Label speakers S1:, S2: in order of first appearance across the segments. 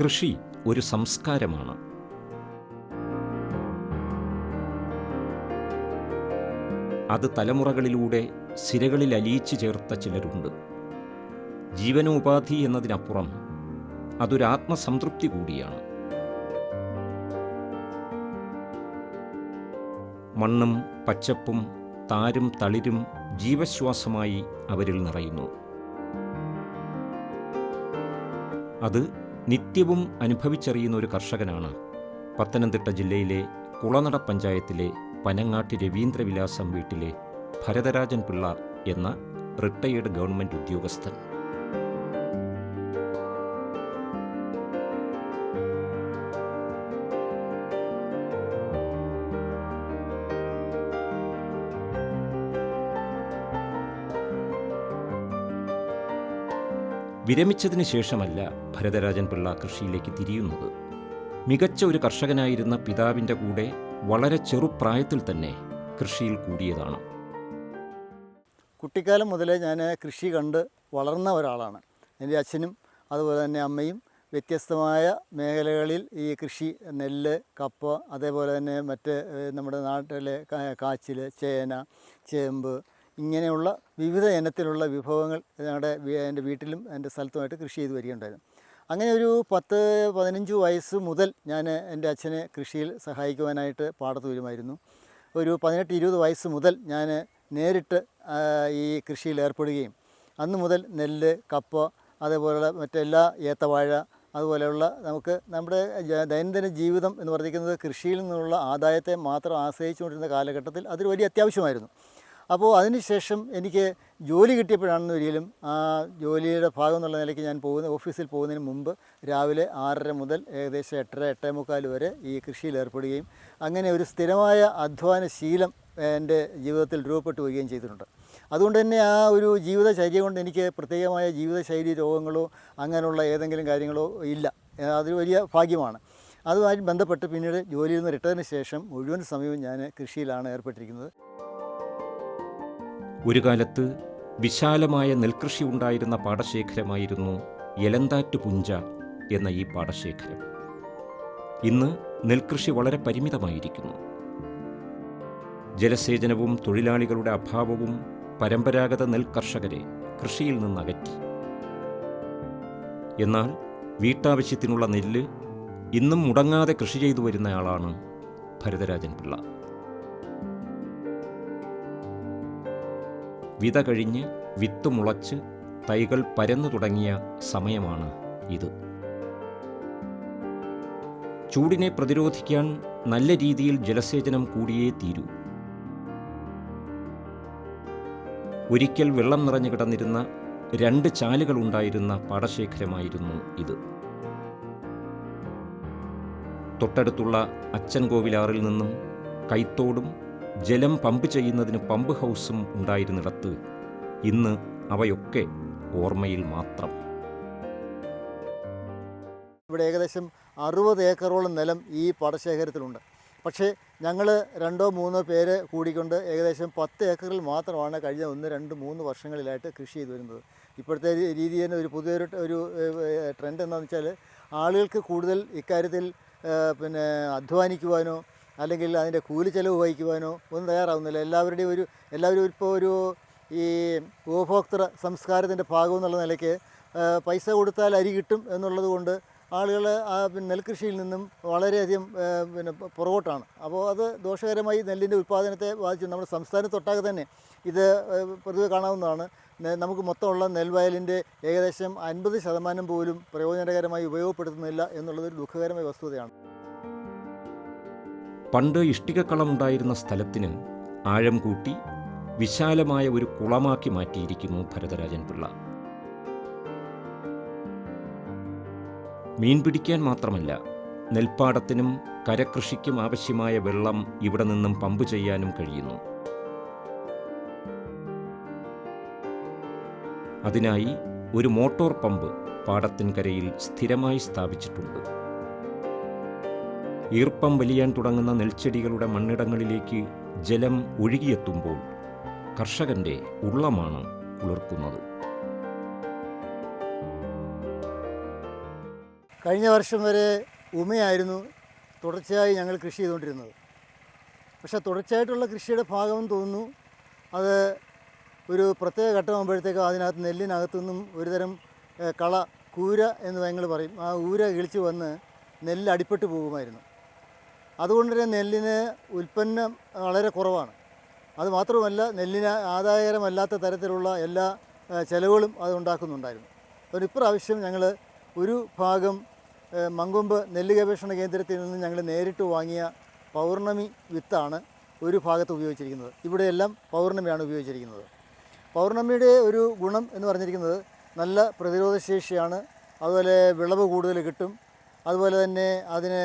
S1: കൃഷി ഒരു സംസ്കാരമാണ്. അത് തലമുറകളിലൂടെ സിരകളിൽ അലിയിച്ചു ചേർത്ത ചിലരുണ്ട്. ജീവനോപാധി എന്നതിനപ്പുറം അതൊരു ആത്മസംതൃപ്തി കൂടിയാണ്. മണ്ണും പച്ചപ്പും താരും തളിരും ജീവശ്വാസമായി അവരിൽ നിറയുന്നു. അത് നിത്യവും അനുഭവിച്ചറിയുന്ന ഒരു കർഷകനാണ്. പത്തനംതിട്ട ജില്ലയിലെ കുളനട പഞ്ചായത്തിലെ പനങ്ങാട്ടി രവീന്ദ്രവിലാസം വീട്ടിലെ ഭരതരാജൻ പിള്ള എന്ന റിട്ടയേർഡ് ഗവൺമെന്റ് ഉദ്യോഗസ്ഥൻ. വിരമിച്ചതിന് ശേഷമല്ല ഭരതരാജൻ പിള്ള കൃഷിയിലേക്ക് തിരിയുന്നത്. മികച്ച ഒരു കർഷകനായിരുന്ന പിതാവിന്റെ കൂടെ വളരെ ചെറുപ്രായത്തിൽ തന്നെ കൃഷിയിൽ കൂടിയതാണ്.
S2: കുട്ടിക്കാലം മുതലേ ഞാൻ കൃഷി കണ്ട് വളർന്ന ഒരാളാണ്. എന്റെ അച്ഛനും അതുപോലെ തന്നെ അമ്മയും വ്യത്യസ്തമായ മേഖലകളിൽ ഈ കൃഷി നെല്ല് കപ്പ അതേപോലെ തന്നെ മറ്റ് നമ്മുടെ നാട്ടിലെ കാച്ചിൽ ചേന ചേമ്പ് ഇങ്ങനെയുള്ള വിവിധ ഇനത്തിലുള്ള വിഭവങ്ങൾ ഞങ്ങളുടെ എന്റെ വീട്ടിലും എന്റെ സ്ഥലത്തുമായിട്ട് കൃഷി ചെയ്ത് വരികയുണ്ടായിരുന്നു. അങ്ങനെ ഒരു പത്ത് പതിനഞ്ച് വയസ്സ് മുതൽ ഞാൻ എന്റെ അച്ഛനെ കൃഷിയിൽ സഹായിക്കുവാനായിട്ട് പാടത്ത് വരുമായിരുന്നു ഒരു പതിനെട്ട് ഇരുപത് വയസ്സ് മുതൽ ഞാൻ നേരിട്ട് ഈ കൃഷിയിൽ ഏർപ്പെടുകയും അന്ന് മുതൽ നെല്ല് കപ്പ അതേപോലെയുള്ള മറ്റെല്ലാ ഏത്തവാഴ അതുപോലെയുള്ള നമുക്ക് നമ്മുടെ ദൈനംദിന ജീവിതം എന്ന് പറഞ്ഞിരിക്കുന്നത് കൃഷിയിൽ നിന്നുള്ള ആദായത്തെ മാത്രം ആശ്രയിച്ചുകൊണ്ടിരുന്ന കാലഘട്ടത്തിൽ അതൊരു വലിയ അത്യാവശ്യമായിരുന്നു. അപ്പോൾ അതിനുശേഷം എനിക്ക് ജോലി കിട്ടിയപ്പോഴാണെന്ന് ഒരിക്കലും ആ ജോലിയുടെ ഭാഗം എന്നുള്ള നിലയ്ക്ക് ഞാൻ പോകുന്ന ഓഫീസിൽ പോകുന്നതിന് മുമ്പ് രാവിലെ ആറര മുതൽ ഏകദേശം എട്ടര എട്ടേ മുക്കാൽ വരെ ഈ കൃഷിയിൽ ഏർപ്പെടുകയും അങ്ങനെ ഒരു സ്ഥിരമായ അധ്വാന ശീലം എന്റെ ജീവിതത്തിൽ രൂപപ്പെട്ടു വരികയും ചെയ്തിട്ടുണ്ട്. അതുകൊണ്ട് തന്നെ ആ ഒരു ജീവിതചര്യ കൊണ്ട് എനിക്ക് പ്രത്യേകമായ ജീവിതശൈലി രോഗങ്ങളോ അങ്ങനെയുള്ള ഏതെങ്കിലും കാര്യങ്ങളോ ഇല്ല. അതൊരു വലിയ ഭാഗ്യമാണ്. അതുമായി ബന്ധപ്പെട്ട് പിന്നീട് ജോലിയിൽ നിന്ന് റിട്ടയറിന് ശേഷം മുഴുവൻ സമയവും ഞാൻ കൃഷിയിലാണ് ഏർപ്പെട്ടിരിക്കുന്നത്.
S1: ഒരു കാലത്ത് വിശാലമായ നെൽകൃഷി ഉണ്ടായിരുന്ന പാടശേഖരമായിരുന്നു എലന്താറ്റു പുഞ്ച എന്ന ഈ പാടശേഖരം. ഇന്ന് നെൽകൃഷി വളരെ പരിമിതമായിരിക്കുന്നു. ജലസേചനവും തൊഴിലാളികളുടെ അഭാവവും പരമ്പരാഗത നെൽകർഷകരെ കൃഷിയിൽ നിന്ന് അകറ്റി എന്നാൽ വീട്ടാവശ്യത്തിനുള്ള നെല്ല് ഇന്നും മുടങ്ങാതെ കൃഷി ചെയ്തു വരുന്നയാളാണ് ഭരതരാജൻ പിള്ള. വിത കഴിഞ്ഞ് വിത്ത് മുളച്ച് തൈകൾ പരന്നു തുടങ്ങിയ സമയമാണ് ഇത്. ചൂടിനെ പ്രതിരോധിക്കാൻ നല്ല രീതിയിൽ ജലസേചനം കൂടിയേ തീരൂ. ഒരിക്കൽ വെള്ളം നിറഞ്ഞു കിടന്നിരുന്ന രണ്ട് ചാലുകൾ ഉണ്ടായിരുന്ന പാടശേഖരമായിരുന്നു ഇത്. തൊട്ടടുത്തുള്ള അച്ഛൻ കോവിലാറിൽ നിന്നും കൈത്തോടും ജലം പമ്പ് ചെയ്യുന്നതിന് പമ്പ് ഹൗസും ഉണ്ടായിരുന്നിടത്ത് ഇന്ന് അവയൊക്കെ ഓർമ്മയിൽ മാത്രം.
S2: ഇവിടെ ഏകദേശം അറുപത് ഏക്കറോളം നിലം ഈ പാടശേഖരത്തിലുണ്ട്. പക്ഷേ ഞങ്ങൾ രണ്ടോ മൂന്നോ പേര് കൂടിക്കൊണ്ട് ഏകദേശം പത്ത് ഏക്കറിൽ മാത്രമാണ് കഴിഞ്ഞ ഒന്ന് രണ്ട് മൂന്ന് വർഷങ്ങളിലായിട്ട് കൃഷി ചെയ്തു വരുന്നത്. ഇപ്പോഴത്തെ രീതി തന്നെ ഒരു പുതിയൊരു ഒരു ട്രെൻഡ് എന്താണെന്ന് വെച്ചാൽ ആളുകൾക്ക് കൂടുതൽ ഇക്കാര്യത്തിൽ പിന്നെ അധ്വാനിക്കുവാനോ അല്ലെങ്കിൽ അതിന്റെ കൂലി ചെലവ് വഹിക്കുവാനോ ഒന്നും തയ്യാറാവുന്നില്ല. എല്ലാവരുടെയും ഒരു എല്ലാവരും ഇപ്പോൾ ഒരു ഈ ഉപഭോക്തൃ സംസ്കാരത്തിന്റെ ഭാഗം എന്നുള്ള നിലയ്ക്ക് പൈസ കൊടുത്താൽ അരി കിട്ടും എന്നുള്ളത് കൊണ്ട് ആളുകൾ ആ നെൽകൃഷിയിൽ നിന്നും വളരെയധികം പിന്നെ പുറകോട്ടാണ്. അപ്പോൾ അത് ദോഷകരമായി നെല്ലിന്റെ ഉൽപ്പാദനത്തെ ബാധിച്ചു. നമ്മുടെ സംസ്ഥാനത്തൊട്ടാകെ തന്നെ ഇത് പൊതുവെ കാണാവുന്നതാണ്. നമുക്ക് മൊത്തമുള്ള നെൽവയലിന്റെ ഏകദേശം അൻപത് ശതമാനം പോലും പ്രയോജനകരമായി ഉപയോഗപ്പെടുത്തുന്നില്ല എന്നുള്ളതൊരു ദുഃഖകരമായ വസ്തുതയാണ്.
S1: പണ്ട് ഇഷ്ടികക്കളമുണ്ടായിരുന്ന സ്ഥലത്തിന് ആഴം കൂട്ടി വിശാലമായ ഒരു കുളമാക്കി മാറ്റിയിരിക്കുന്നു ഭരതരാജൻ പിള്ള. മീൻ പിടിക്കാൻ മാത്രമല്ല നെൽപ്പാടത്തിനും കരകൃഷിക്കും ആവശ്യമായ വെള്ളം ഇവിടെ നിന്നും പമ്പ് ചെയ്യാനും കഴിയുന്നു. അതിനായി ഒരു മോട്ടോർ പമ്പ് പാടത്തിൻകരയിൽ സ്ഥിരമായി സ്ഥാപിച്ചിട്ടുണ്ട്. ഈർപ്പം വലിയാൻ തുടങ്ങുന്ന നെൽച്ചെടികളുടെ മണ്ണിടങ്ങളിലേക്ക് ജലം ഒഴുകിയെത്തുമ്പോൾ കർഷകന്റെ ഉള്ളമാണ് കുളിർക്കുന്നത്
S2: കഴിഞ്ഞ വർഷം വരെ ഉമയായിരുന്നു തുടർച്ചയായി ഞങ്ങൾ കൃഷി ചെയ്തുകൊണ്ടിരുന്നത്. പക്ഷേ തുടർച്ചയായിട്ടുള്ള കൃഷിയുടെ ഭാഗമെന്ന് തോന്നുന്നു അത് ഒരു പ്രത്യേക ഘട്ടമാകുമ്പോഴത്തേക്കും അതിനകത്ത് നെല്ലിനകത്തു നിന്നും ഒരുതരം കള കൂര എന്ന് ഞങ്ങൾ പറയും. ആ ഊര കിളിച്ച് വന്ന് നെല്ല് അടിപ്പെട്ടു പോകുമായിരുന്നു. അതുകൊണ്ട് തന്നെ നെല്ലിന് ഉൽപ്പന്നം വളരെ കുറവാണ്. അത് മാത്രമല്ല നെല്ലിന് ആദായകരമല്ലാത്ത തരത്തിലുള്ള എല്ലാ ചിലവുകളും അത് ഉണ്ടാക്കുന്നുണ്ടായിരുന്നു. അപ്പോൾ ഇപ്രാവശ്യം ഞങ്ങൾ ഒരു ഭാഗം മങ്കൊമ്പ് നെല്ല് ഗവേഷണ കേന്ദ്രത്തിൽ നിന്ന് ഞങ്ങൾ നേരിട്ട് വാങ്ങിയ പൗർണമി വിത്താണ് ഒരു ഭാഗത്ത് ഉപയോഗിച്ചിരിക്കുന്നത്. ഇവിടെയെല്ലാം പൗർണമിയാണ് ഉപയോഗിച്ചിരിക്കുന്നത്. പൗർണമിയുടെ ഒരു ഗുണം എന്ന് പറഞ്ഞിരിക്കുന്നത് നല്ല പ്രതിരോധശേഷിയാണ്. അതുപോലെ വിളവ് കൂടുതൽ കിട്ടും. അതുപോലെ തന്നെ അതിന്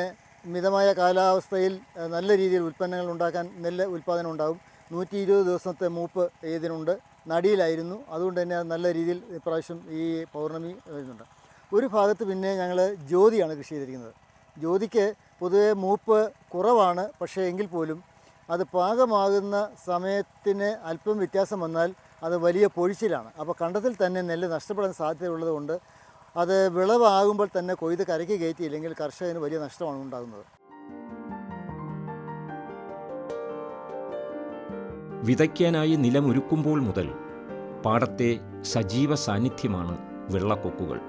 S2: മിതമായ കാലാവസ്ഥയിൽ നല്ല രീതിയിൽ ഉൽപ്പന്നങ്ങൾ ഉണ്ടാക്കാൻ നെല്ല് ഉൽപ്പാദനം ഉണ്ടാകും. നൂറ്റി ഇരുപത് ദിവസത്തെ മൂപ്പ് ഇതിനുണ്ട്. നടിയിലായിരുന്നു. അതുകൊണ്ട് തന്നെ അത് നല്ല രീതിയിൽ ഇപ്രാവശ്യം ഈ പൗർണമി വരുന്നുണ്ട്. ഒരു ഭാഗത്ത് പിന്നെ ഞങ്ങൾ ജ്യോതിയാണ് കൃഷി ചെയ്തിരിക്കുന്നത്. ജ്യോതിക്ക് പൊതുവെ മൂപ്പ് കുറവാണ്. പക്ഷേ എങ്കിൽ പോലും അത് പാകമാകുന്ന സമയത്തിന് അല്പം വ്യത്യാസം വന്നാൽ അത് വലിയ പൊഴിച്ചിലാണ്. അപ്പോൾ കണ്ടത്തിൽ തന്നെ നെല്ല് നഷ്ടപ്പെടാൻ സാധ്യതയുള്ളത് കൊണ്ട് അത് വിളവാകുമ്പോൾ തന്നെ കൊയ്ത് കരയ്ക്ക് കയറ്റിയില്ലെങ്കിൽ കർഷകന് വലിയ നഷ്ടമാണ് ഉണ്ടാകുന്നത്.
S1: വിതയ്ക്കാനായി നിലമൊരുക്കുമ്പോൾ മുതൽ പാടത്തെ സജീവ സാന്നിധ്യമാണ് വെള്ളക്കൊക്കുകൾ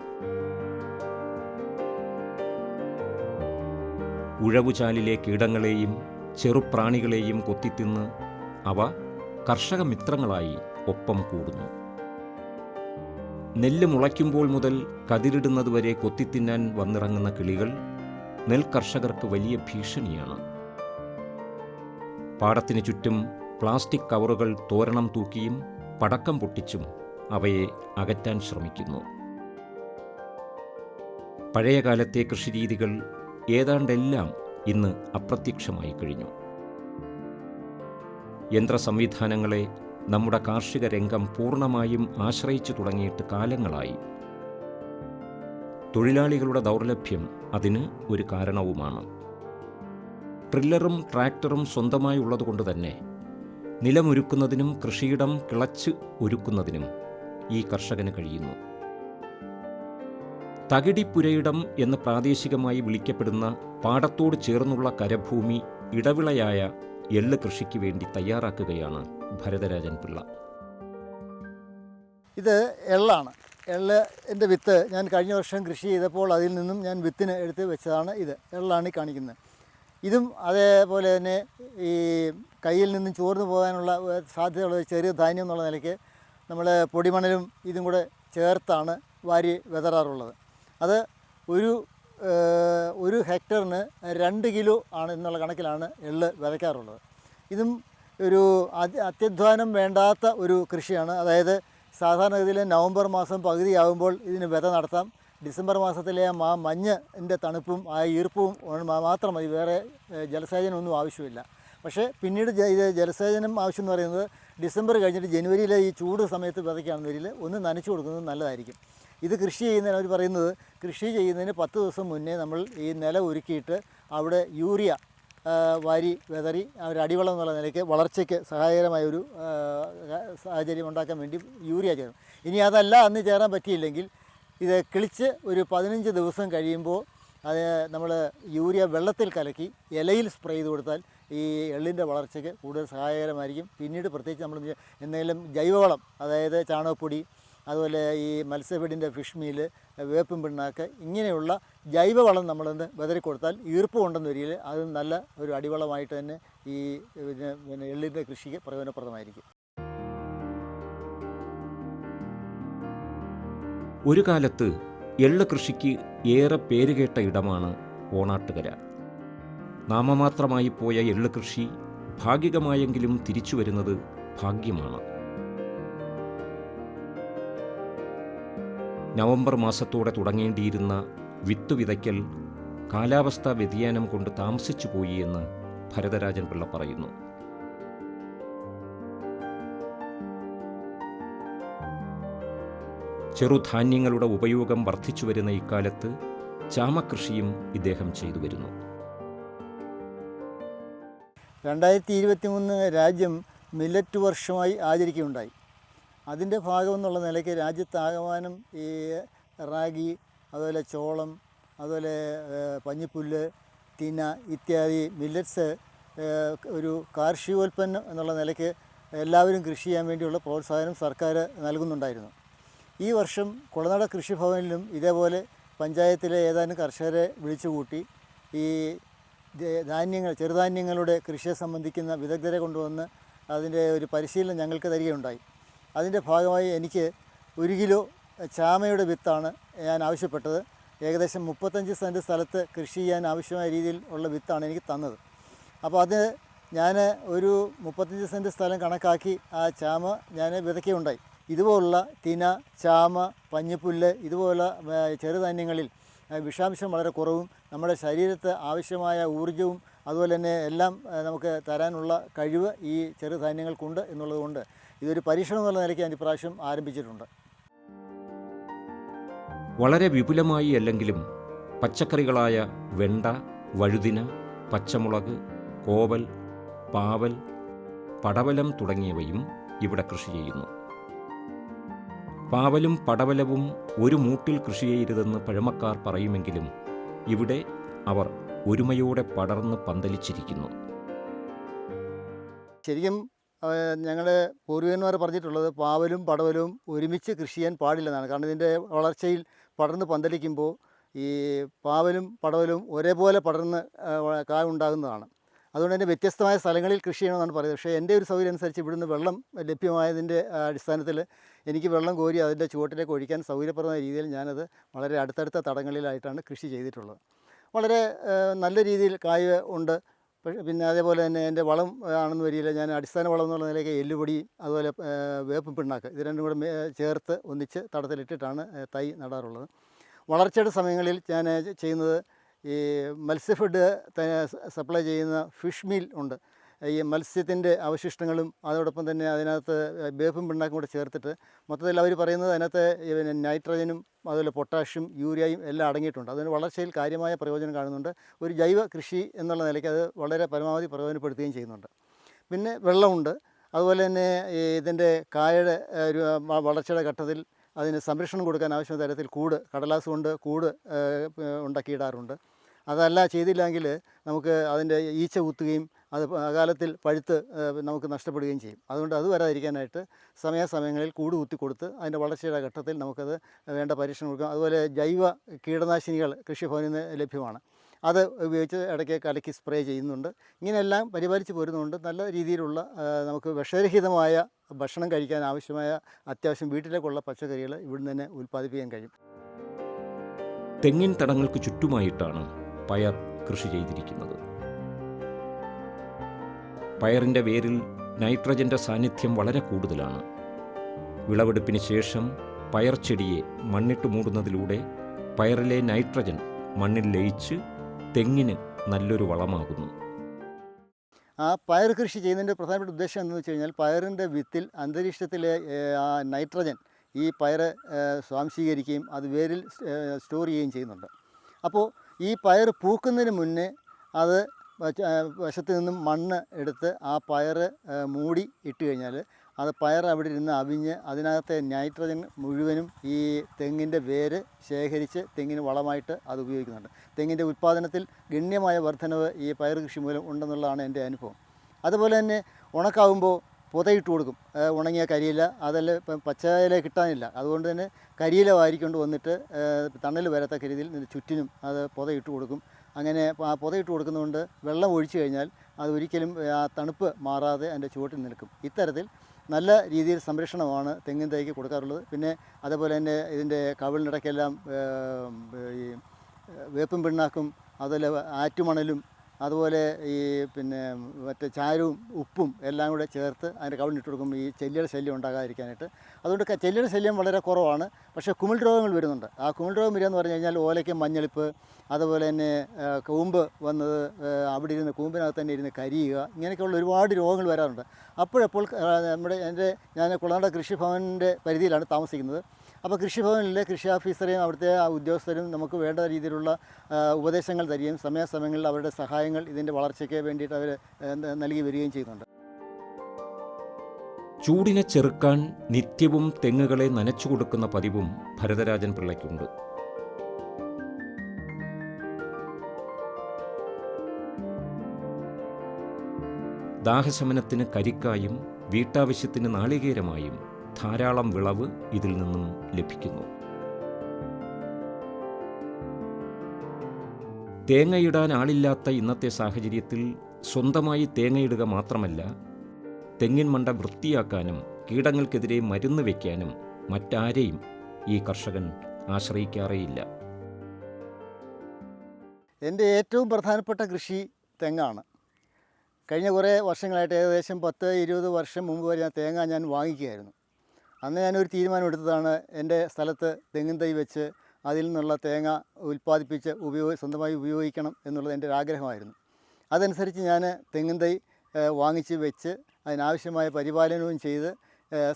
S1: ഉഴവുചാലിലെ കീടങ്ങളെയും ചെറുപ്രാണികളെയും കൊത്തിത്തിന്ന് അവ കർഷക മിത്രങ്ങളായി ഒപ്പം കൂടുന്നു. നെല്ല് മുളയ്ക്കുമ്പോൾ മുതൽ കതിരിടുന്നതുവരെ കൊത്തിത്തിന്നാൻ വന്നിറങ്ങുന്ന കിളികൾ നെൽകർഷകർക്ക് വലിയ ഭീഷണിയാണ്. പാടത്തിന് ചുറ്റും പ്ലാസ്റ്റിക് കവറുകൾ തോരണം തൂക്കിയും പടക്കം പൊട്ടിച്ചും അവയെ അകറ്റാൻ ശ്രമിക്കുന്നു. പഴയകാലത്തെ കൃഷിരീതികൾ ഏതാണ്ടെല്ലാം ഇന്ന് അപ്രത്യക്ഷമായി കഴിഞ്ഞു. യന്ത്ര സംവിധാനങ്ങളെ നമ്മുടെ കാർഷിക രംഗം പൂർണമായും ആശ്രയിച്ചു തുടങ്ങിയിട്ട് കാലങ്ങളായി. തൊഴിലാളികളുടെ ദൗർലഭ്യം അതിന് ഒരു കാരണവുമാണ്. ട്രില്ലറും ട്രാക്ടറും സ്വന്തമായി ഉള്ളതുകൊണ്ട് തന്നെ നിലമൊരുക്കുന്നതിനും കൃഷിയിടം കിളച്ച് ഒരുക്കുന്നതിനും ഈ കർഷകന് കഴിയുന്നു. തകിടിപ്പുരയിടം എന്ന് പ്രാദേശികമായി വിളിക്കപ്പെടുന്ന പാടത്തോട് ചേർന്നുള്ള കരഭൂമി ഇടവിളയായ എള്ള് കൃഷിക്ക് വേണ്ടി തയ്യാറാക്കുകയാണ് ഭരതരാജൻ പിള്ള.
S2: ഇത് എള്ളാണ്. എള്ള് എന്റെ വിത്ത് ഞാൻ കഴിഞ്ഞ വർഷം കൃഷി ചെയ്തപ്പോൾ അതിൽ നിന്നും ഞാൻ വിത്തിന് എടുത്ത് വെച്ചതാണ് ഇത്. എള്ളാണ് ഈ കാണിക്കുന്നത്. ഇതും അതേപോലെ തന്നെ ഈ കയ്യിൽ നിന്നും ചോർന്നു പോകാനുള്ള സാധ്യതയുള്ള ചെറിയ ധാന്യം എന്നുള്ള നിലയ്ക്ക് നമ്മൾ പൊടിമണലും ഇതും കൂടെ ചേർത്താണ് വാരി വിതറാറുള്ളത്. അത് ഒരു ഒരു ഹെക്ടറിന് രണ്ട് കിലോ ആണ് എന്നുള്ള കണക്കിലാണ് എള്ള് വിതയ്ക്കാറുള്ളത്. ഇതും ഒരു അതി അത്യധ്വാനം വേണ്ടാത്ത ഒരു കൃഷിയാണ്. അതായത് സാധാരണഗതിയിൽ നവംബർ മാസം പകുതിയാകുമ്പോൾ ഇതിന് വിത നടത്താം. ഡിസംബർ മാസത്തിലെ ആ മഞ്ഞിന്റെ തണുപ്പും ആ ഈർപ്പവും മാത്രം മതി. വേറെ ജലസേചനമൊന്നും ആവശ്യമില്ല. പക്ഷേ പിന്നീട് ഇത് ജലസേചനം ആവശ്യം എന്ന് പറയുന്നത് ഡിസംബർ കഴിഞ്ഞിട്ട് ജനുവരിയിലെ ഈ ചൂട് സമയത്ത് വിതയ്ക്കുകയാണെന്നതിൽ ഒന്ന് നനച്ചു കൊടുക്കുന്നത് നല്ലതായിരിക്കും. ഇത് കൃഷി ചെയ്യുന്നതിന് അവർ പറയുന്നത് കൃഷി ചെയ്യുന്നതിന് പത്ത് ദിവസം മുന്നേ നമ്മൾ ഈ നില ഒരുക്കിയിട്ട് അവിടെ യൂറിയ വാരി വെതറി ഒരു അടിവളം എന്നുള്ള നിലയ്ക്ക് വളർച്ചയ്ക്ക് സഹായകരമായ ഒരു സാഹചര്യം ഉണ്ടാക്കാൻ വേണ്ടി യൂറിയ ചേർന്നു. ഇനി അതല്ല അന്ന് ചേരാൻ പറ്റിയില്ലെങ്കിൽ ഇത് കിളിച്ച് ഒരു പതിനഞ്ച് ദിവസം കഴിയുമ്പോൾ അത് നമ്മൾ യൂറിയ വെള്ളത്തിൽ കലക്കി ഇലയിൽ സ്പ്രേ ചെയ്ത് കൊടുത്താൽ ഈ എള്ളിന്റെ വളർച്ചയ്ക്ക് കൂടുതൽ സഹായകരമായിരിക്കും. പിന്നീട് പ്രത്യേകിച്ച് നമ്മൾ എന്തെങ്കിലും ജൈവവളം അതായത് ചാണകപ്പൊടി അതുപോലെ ഈ മത്സ്യഫീഡിന്റെ ഫിഷ് മീൽ വേപ്പും പിണ്ണാക്ക് ഇങ്ങനെയുള്ള ജൈവവളം നമ്മളിന്ന് വിതറി കൊടുത്താൽ ഈർപ്പം കൊണ്ടെന്ന് വരികിൽ അത് നല്ല ഒരു അടിവളമായിട്ട് തന്നെ ഈ പിന്നെ പിന്നെ എള്ളിന്റെ കൃഷിക്ക് പ്രയോജനപ്രദമായിരിക്കും.
S1: ഒരു കാലത്ത് എള്ള് കൃഷിക്ക് ഏറെ പേരുകേട്ട ഇടമാണ് ഓണാട്ടുകര. നാമമാത്രമായി പോയ എള്ള് കൃഷി ഭാഗികമായെങ്കിലും തിരിച്ചു വരുന്നത് ഭാഗ്യമാണ്. നവംബർ മാസത്തോടെ തുടങ്ങേണ്ടിയിരുന്ന വിത്ത് വിതയ്ക്കൽ കാലാവസ്ഥാ വ്യതിയാനം കൊണ്ട് താമസിച്ചു പോയി എന്ന് ഭരതരാജൻ പിള്ള പറയുന്നു. ചെറുധാന്യങ്ങളുടെ ഉപയോഗം വർദ്ധിച്ചു വരുന്ന ഇക്കാലത്ത് ചാമകൃഷിയും ഇദ്ദേഹം ചെയ്തു വരുന്നു.
S2: രണ്ടായിരത്തി ഇരുപത്തി മൂന്ന് രാജ്യം മില്ലറ്റ് വർഷമായി ആചരിക്കുകയുണ്ടായി. അതിന്റെ ഭാഗം എന്നുള്ള നിലയ്ക്ക് രാജ്യത്താകമാനം ഈ റാഗി അതുപോലെ ചോളം അതുപോലെ പഞ്ഞിപ്പുല്ല് തിന ഇത്യാദി മില്ലറ്റ്സ് ഒരു കാർഷികോൽപ്പന്നം എന്നുള്ള നിലയ്ക്ക് എല്ലാവരും കൃഷി ചെയ്യാൻ വേണ്ടിയുള്ള പ്രോത്സാഹനം സർക്കാർ നൽകുന്നുണ്ടായിരുന്നു. ഈ വർഷം കുളനട കൃഷിഭവനിലും ഇതേപോലെ പഞ്ചായത്തിലെ ഏതാനും കർഷകരെ വിളിച്ചുകൂട്ടി ഈ ധാന്യങ്ങൾ ചെറുധാന്യങ്ങളുടെ കൃഷിയെ സംബന്ധിക്കുന്ന വിദഗ്ധരെ കൊണ്ടുവന്ന് അതിന്റെ ഒരു പരിശീലനം ഞങ്ങൾക്ക് തരികയുണ്ടായി. അതിന്റെ ഭാഗമായി എനിക്ക് ഒരു കിലോ ചാമയുടെ വിത്താണ് ഞാൻ ആവശ്യപ്പെട്ടത്. ഏകദേശം മുപ്പത്തഞ്ച് സെന്റ് സ്ഥലത്ത് കൃഷി ചെയ്യാൻ ആവശ്യമായ രീതിയിൽ ഉള്ള വിത്താണ് എനിക്ക് തന്നത്. അപ്പോൾ അത് ഞാൻ ഒരു മുപ്പത്തഞ്ച് സെന്റ് സ്ഥലം കണക്കാക്കി ആ ചാമ ഞാൻ വിതയ്ക്കുകയുണ്ടായി. ഇതുപോലുള്ള തിന ചാമ പഞ്ഞിപ്പുല്ല് ഇതുപോലുള്ള ചെറുധാന്യങ്ങളിൽ വിഷാംശം വളരെ കുറവും നമ്മുടെ ശരീരത്ത് ആവശ്യമായ ഊർജവും അതുപോലെ തന്നെ എല്ലാം നമുക്ക് തരാനുള്ള കഴിവ് ഈ ചെറുധാന്യങ്ങൾക്കുണ്ട് എന്നുള്ളതുകൊണ്ട് ഇതൊരു പരീക്ഷണം എന്നുള്ള നിലയ്ക്ക് ഞാൻ ഇപ്രാവശ്യം ആരംഭിച്ചിട്ടുണ്ട്.
S1: വളരെ വിപുലമായി അല്ലെങ്കിലും പച്ചക്കറികളായ വെണ്ട വഴുതിന പച്ചമുളക് കോവൽ പാവൽ പടവലം തുടങ്ങിയവയും ഇവിടെ കൃഷി ചെയ്യുന്നു. പാവലും പടവലവും ഒരു മൂട്ടിൽ കൃഷി ചെയ്യരുതെന്ന് പഴമക്കാർ പറയുമെങ്കിലും ഇവിടെ അവർ ഒരുമയോടെ പടർന്ന് പന്തലിച്ചിരിക്കുന്നു.
S2: ശരിക്കും ഞങ്ങളുടെ പൂർവികന്മാർ പറഞ്ഞിട്ടുള്ളത് പാവലും പടവലും ഒരുമിച്ച് കൃഷി ചെയ്യാൻ പാടില്ലെന്നാണ്. കാരണം ഇതിന്റെ വളർച്ചയിൽ പടർന്ന് പന്തലിക്കുമ്പോൾ ഈ പാവലും പടവലും ഒരേപോലെ പടർന്ന് കായ ഉണ്ടാകുന്നതാണ്. അതുകൊണ്ട് തന്നെ വ്യത്യസ്തമായ സ്ഥലങ്ങളിൽ കൃഷി ചെയ്യണമെന്നാണ് പറയുന്നത്. പക്ഷേ എന്റെ ഒരു സൗകര്യം അനുസരിച്ച് ഇവിടുന്ന് വെള്ളം ലഭ്യമായതിന്റെ അടിസ്ഥാനത്തിൽ എനിക്ക് വെള്ളം കോരി അതിന്റെ ചുവട്ടിലേക്ക് ഒഴിക്കാൻ സൗകര്യപ്രദമായ രീതിയിൽ ഞാനത് വളരെ അടുത്തടുത്ത തടങ്ങളിലായിട്ടാണ് കൃഷി ചെയ്തിട്ടുള്ളത്. വളരെ നല്ല രീതിയിൽ കായ ഉണ്ട്. പക്ഷേ പിന്നെ അതേപോലെ തന്നെ എന്റെ വളം ആണെന്ന് വരികയില്ല ഞാൻ അടിസ്ഥാന വളം എന്നുള്ള നിലയ്ക്ക് എല്ലുപൊടി അതുപോലെ വേപ്പ് പിണ്ണാക്ക് ഇത് രണ്ടും കൂടെ ചേർത്ത് ഒന്നിച്ച് തടത്തിലിട്ടിട്ടാണ് തൈ നടാറുള്ളത്. വളർച്ചയുടെ സമയങ്ങളിൽ ഞാൻ ചെയ്യുന്നത് ഈ മത്സ്യഫുഡ് സപ്ലൈ ചെയ്യുന്ന ഫിഷ് മീൽ ഉണ്ട്. ഈ മത്സ്യത്തിന്റെ അവശിഷ്ടങ്ങളും അതോടൊപ്പം തന്നെ അതിനകത്ത് വേപ്പും പിണ്ണാക്കും കൂടെ ചേർത്തിട്ട് മൊത്തത്തിൽ അവർ പറയുന്നത് അതിനകത്ത് പിന്നെ നൈട്രജനും അതുപോലെ പൊട്ടാഷ്യം യൂറിയയും എല്ലാം അടങ്ങിയിട്ടുണ്ട്. അതിന് വളർച്ചയിൽ കാര്യമായ പ്രയോജനം കാണുന്നുണ്ട്. ഒരു ജൈവ കൃഷി എന്നുള്ള നിലയ്ക്ക് അത് വളരെ പരമാവധി പ്രയോജനപ്പെടുത്തുകയും ചെയ്യുന്നുണ്ട്. പിന്നെ വെള്ളമുണ്ട്. അതുപോലെ തന്നെ ഇതിന്റെ കായയുടെ ഒരു വളർച്ചയുടെ ഘട്ടത്തിൽ അതിന് സംരക്ഷണം കൊടുക്കാൻ ആവശ്യമായ തരത്തിൽ കൂട് കടലാസ് കൊണ്ട് കൂട് ഉണ്ടാക്കിയിടാറുണ്ട്. അതല്ല ചെയ്തില്ലെങ്കിൽ നമുക്ക് അതിന്റെ ഈച്ച കുത്തുകയും അത് അകാലത്തിൽ പഴുത്ത് നമുക്ക് നഷ്ടപ്പെടുകയും ചെയ്യും. അതുകൊണ്ട് അത് വരാതിരിക്കാനായിട്ട് സമയാസമയങ്ങളിൽ കൂട് കുത്തി കൊടുത്ത് അതിന്റെ വളർച്ചയുടെ ഘട്ടത്തിൽ നമുക്കത് വേണ്ട പരീക്ഷണം കൊടുക്കാം. അതുപോലെ ജൈവ കീടനാശിനികൾ കൃഷിഭവനിൽ നിന്ന് ലഭ്യമാണ്. അത് ഉപയോഗിച്ച് ഇടയ്ക്ക് കലക്കി സ്പ്രേ ചെയ്യുന്നുണ്ട്. ഇങ്ങനെയെല്ലാം പരിപാലിച്ച് പോരുന്നുണ്ട് നല്ല രീതിയിലുള്ള നമുക്ക് വിഷരഹിതമായ ഭക്ഷണം കഴിക്കാൻ ആവശ്യമായ അത്യാവശ്യം വീട്ടിലേക്കുള്ള പച്ചക്കറികൾ ഇവിടുന്ന് തന്നെ ഉൽപ്പാദിപ്പിക്കാൻ കഴിയും.
S1: തെങ്ങിൻ തടങ്ങൾക്ക് ചുറ്റുമായിട്ടാണ് പയർ കൃഷി ചെയ്തിരിക്കുന്നത്. പയറിന്റെ വേരിൽ നൈട്രജന്റെ സാന്നിധ്യം വളരെ കൂടുതലാണ്. വിളവെടുപ്പിന് ശേഷം പയർ ചെടിയെ മണ്ണിട്ട് മൂടുന്നതിലൂടെ പയറിലെ നൈട്രജൻ മണ്ണിൽ ലയിച്ച് തെങ്ങിന് നല്ലൊരു വളമാകുന്നു.
S2: ആ പയർ കൃഷി ചെയ്യുന്നതിന്റെ പ്രധാനപ്പെട്ട ഉദ്ദേശം എന്ന് വെച്ച് കഴിഞ്ഞാൽ പയറിന്റെ വിത്തിൽ അന്തരീക്ഷത്തിലെ ആ നൈട്രജൻ ഈ പയർ സ്വാംശീകരിക്കുകയും അത് വേരിൽ സ്റ്റോർ ചെയ്യുകയും ചെയ്യുന്നുണ്ട്. അപ്പോൾ ഈ പയർ പൂക്കുന്നതിന് മുന്നേ അത് വശത്ത് നിന്നും മണ്ണ് എടുത്ത് ആ പയർ മൂടി ഇട്ട് കഴിഞ്ഞാൽ അത് പയർ അവിടെ ഇരുന്ന് അവിഞ്ഞ് അതിനകത്തെ നൈട്രജൻ മുഴുവനും ഈ തെങ്ങിന്റെ വേര് ശേഖരിച്ച് തെങ്ങിന് വളമായിട്ട് അത് ഉപയോഗിക്കുന്നുണ്ട്. തെങ്ങിന്റെ ഉൽപ്പാദനത്തിൽ ഗണ്യമായ വർധനവ് ഈ പയർ കൃഷി മൂലം ഉണ്ടെന്നുള്ളതാണ് എന്റെ അനുഭവം. അതുപോലെ തന്നെ ഉണക്കാവുമ്പോൾ പുതയിട്ട് കൊടുക്കും. ഉണങ്ങിയ കരിയില അതല്ല ഇപ്പം പച്ചയില കിട്ടാനില്ല. അതുകൊണ്ട് തന്നെ കരിയില വാരിക്കൊണ്ട് വന്നിട്ട് തണൽ വരത്തക്ക രീതിയിൽ ചുറ്റിനും അത് പുതയിട്ട് കൊടുക്കും. അങ്ങനെ പുതയിട്ട് കൊടുക്കുന്നതുകൊണ്ട് വെള്ളം ഒഴിച്ചു കഴിഞ്ഞാൽ അത് ഒരിക്കലും ആ തണുപ്പ് മാറാതെ അതിന്റെ ചുവട്ടിൽ നിൽക്കും. ഇത്തരത്തിൽ നല്ല രീതിയിൽ സംരക്ഷണമാണ് തെങ്ങിൻ തൈക്ക് കൊടുക്കാറുള്ളത്. പിന്നെ അതേപോലെ തന്നെ ഇതിന്റെ കവിളിനിടയ്ക്കെല്ലാം ഈ വേപ്പും പിണ്ണാക്കും അതുപോലെ ആറ്റുമണലും അതുപോലെ ഈ പിന്നെ മറ്റേ ചാരവും ഉപ്പും എല്ലാം കൂടെ ചേർത്ത് അതിന്റെ കവിളിനിട്ട് കൊടുക്കുമ്പോൾ ഈ ചെല്ലിയുടെ ശല്യം ഉണ്ടാകാതിരിക്കാനായിട്ട്. അതുകൊണ്ട് ചെല്ലിയുടെ ശല്യം വളരെ കുറവാണ്. പക്ഷേ കുമിൾ രോഗങ്ങൾ വരുന്നുണ്ട്. ആ കുമിൾ രോഗം വരിക എന്ന് പറഞ്ഞു കഴിഞ്ഞാൽ ഓലയ്ക്ക് മഞ്ഞളിപ്പ് അതുപോലെ തന്നെ കൂമ്പ് വന്നത് അവിടെ ഇരുന്ന് കൂമ്പിനകത്ത് തന്നെ ഇരുന്ന് കരിയുക ഇങ്ങനെയൊക്കെയുള്ള ഒരുപാട് രോഗങ്ങൾ വരാറുണ്ട്. അപ്പോഴപ്പോൾ നമ്മുടെ എന്റെ ഞാൻ കുളനാട കൃഷിഭവന്റെ പരിധിയിലാണ് താമസിക്കുന്നത്. അപ്പോൾ കൃഷിഭവനിലെ കൃഷി ഓഫീസറെയും അവിടുത്തെ ആ ഉദ്യോഗസ്ഥരും നമുക്ക് വേണ്ട രീതിയിലുള്ള ഉപദേശങ്ങൾ തരികയും സമയാസമയങ്ങളിൽ അവരുടെ സഹായങ്ങൾ ഇതിന്റെ വളർച്ചയ്ക്ക് വേണ്ടിയിട്ട് അവർ നൽകി വരികയും ചെയ്യുന്നുണ്ട്.
S1: ചൂടിനെ ചെറുക്കാൻ നിത്യവും തെങ്ങുകളെ നനച്ചു കൊടുക്കുന്ന പതിവും ഭരതരാജൻ പിള്ളയ്ക്കുണ്ട്. ദാഹശമനത്തിന് കരിക്കായും വീട്ടാവശ്യത്തിന് നാളികേരമായും ധാരാളം വിളവ് ഇതിൽ നിന്നും ലഭിക്കുന്നു. തേങ്ങയിടാൻ ആളില്ലാത്ത ഇന്നത്തെ സാഹചര്യത്തിൽ സ്വന്തമായി തേങ്ങയിടുക മാത്രമല്ല തെങ്ങിൻ മണ്ട വൃത്തിയാക്കാനും കീടങ്ങൾക്കെതിരെ മരുന്ന് വയ്ക്കാനും മറ്റാരെയും ഈ കർഷകൻ ആശ്രയിക്കാറേയില്ല.
S2: എന്റെ ഏറ്റവും പ്രധാനപ്പെട്ട കൃഷി തെങ്ങാണ്. കഴിഞ്ഞ കുറേ വർഷങ്ങളായിട്ട് ഏകദേശം പത്ത് ഇരുപത് വർഷം മുമ്പ് വരെ തേങ്ങ ഞാൻ വാങ്ങിക്കുകയായിരുന്നു. അന്ന് ഞാനൊരു തീരുമാനം എടുത്തതാണ്. എന്റെ സ്ഥലത്ത് തെങ്ങിൻ തൈ വെച്ച് അതിൽ നിന്നുള്ള തേങ്ങ ഉൽപ്പാദിപ്പിച്ച് ഉപയോഗ സ്വന്തമായി ഉപയോഗിക്കണം എന്നുള്ളത് എന്റെ ഒരു ആഗ്രഹമായിരുന്നു. അതനുസരിച്ച് ഞാൻ തെങ്ങിൻ തൈ വാങ്ങിച്ച് വെച്ച് അതിനാവശ്യമായ പരിപാലനവും ചെയ്ത്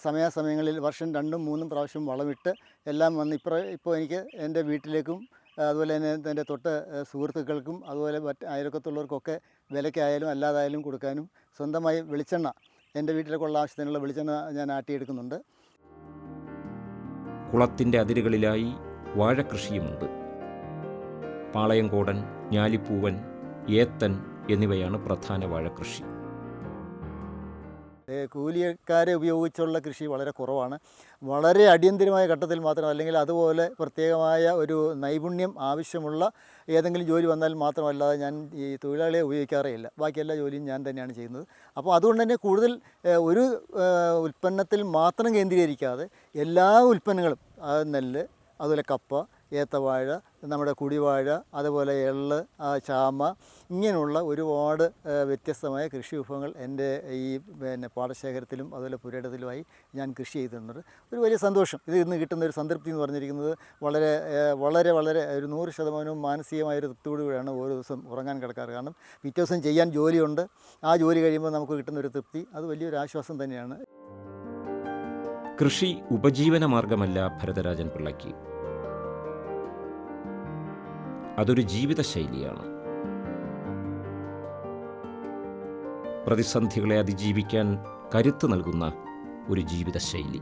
S2: സമയാസമയങ്ങളിൽ വർഷം രണ്ടും മൂന്നും പ്രാവശ്യം വളമിട്ട് എല്ലാം വന്ന് ഇപ്പം ഇപ്പോൾ എനിക്ക് എന്റെ വീട്ടിലേക്കും അതുപോലെ തന്നെ എന്റെ തൊട്ട് സുഹൃത്തുക്കൾക്കും അതുപോലെ മറ്റ് അയൽക്കത്തുള്ളവർക്കൊക്കെ വിലയ്ക്കായാലും അല്ലാതായാലും കൊടുക്കാനും സ്വന്തമായി വെളിച്ചെണ്ണ എന്റെ വീട്ടിലേക്കുള്ള ആവശ്യത്തിനുള്ള വെളിച്ചെണ്ണ ഞാൻ ആട്ടിയെടുക്കുന്നുണ്ട്.
S1: കുളത്തിന്റെ അതിരുകളിലായി വാഴക്കൃഷിയുമുണ്ട്. പാളയംകോടൻ ഞാലിപ്പൂവൻ ഏത്തൻ എന്നിവയാണ് പ്രധാന വാഴക്കൃഷി.
S2: കൂലിക്കാരെ ഉപയോഗിച്ചുള്ള കൃഷി വളരെ കുറവാണ്. വളരെ അടിയന്തിരമായ ഘട്ടത്തിൽ മാത്രം അല്ലെങ്കിൽ അതുപോലെ പ്രത്യേകമായ ഒരു നൈപുണ്യം ആവശ്യമുള്ള ഏതെങ്കിലും ജോലി വന്നാൽ മാത്രമല്ലാതെ ഞാൻ ഈ തൊഴിലാളിയെ ഉപയോഗിക്കാറേ ഇല്ല ബാക്കി എല്ലാ ജോലിയും ഞാൻ തന്നെയാണ് ചെയ്യുന്നത്. അപ്പോൾ അതുകൊണ്ട് തന്നെ കൂടുതൽ ഒരു ഉൽപ്പന്നത്തിൽ മാത്രം കേന്ദ്രീകരിക്കാതെ എല്ലാ ഉൽപ്പന്നങ്ങളും നെല്ല് അതുപോലെ കപ്പ ഏത്തവാഴ നമ്മുടെ കുടിവാഴ അതുപോലെ എള്ള് ചാമ ഇങ്ങനെയുള്ള ഒരുപാട് വ്യത്യസ്തമായ കൃഷി വിഭവങ്ങൾ എന്റെ ഈ പിന്നെ പാടശേഖരത്തിലും അതുപോലെ പുരയിടത്തിലുമായി ഞാൻ കൃഷി ചെയ്തിട്ടുണ്ട്. ഒരു വലിയ സന്തോഷം. ഇത് ഇന്ന് കിട്ടുന്ന ഒരു സംതൃപ്തി എന്ന് പറഞ്ഞിരിക്കുന്നത് വളരെ വളരെ വളരെ ഒരു നൂറ് ശതമാനവും മാനസികമായ ഒരു തൃപ്തിയോടുകൂടിയാണ് ഓരോ ദിവസം ഉറങ്ങാൻ കിടക്കാറ്. കാരണം പിറ്റേ ദിവസം ചെയ്യാൻ ജോലിയുണ്ട്. ആ ജോലി കഴിയുമ്പോൾ നമുക്ക് കിട്ടുന്ന ഒരു തൃപ്തി. അത് വലിയൊരു ആശ്വാസം തന്നെയാണ്.
S1: കൃഷി ഉപജീവന മാർഗമല്ല ഭരതരാജൻ പിള്ളയ്ക്ക്. അതൊരു ജീവിതശൈലിയാണ്. പ്രതിസന്ധികളെ അതിജീവിക്കാൻ കരുത്ത് നൽകുന്ന ഒരു ജീവിതശൈലി.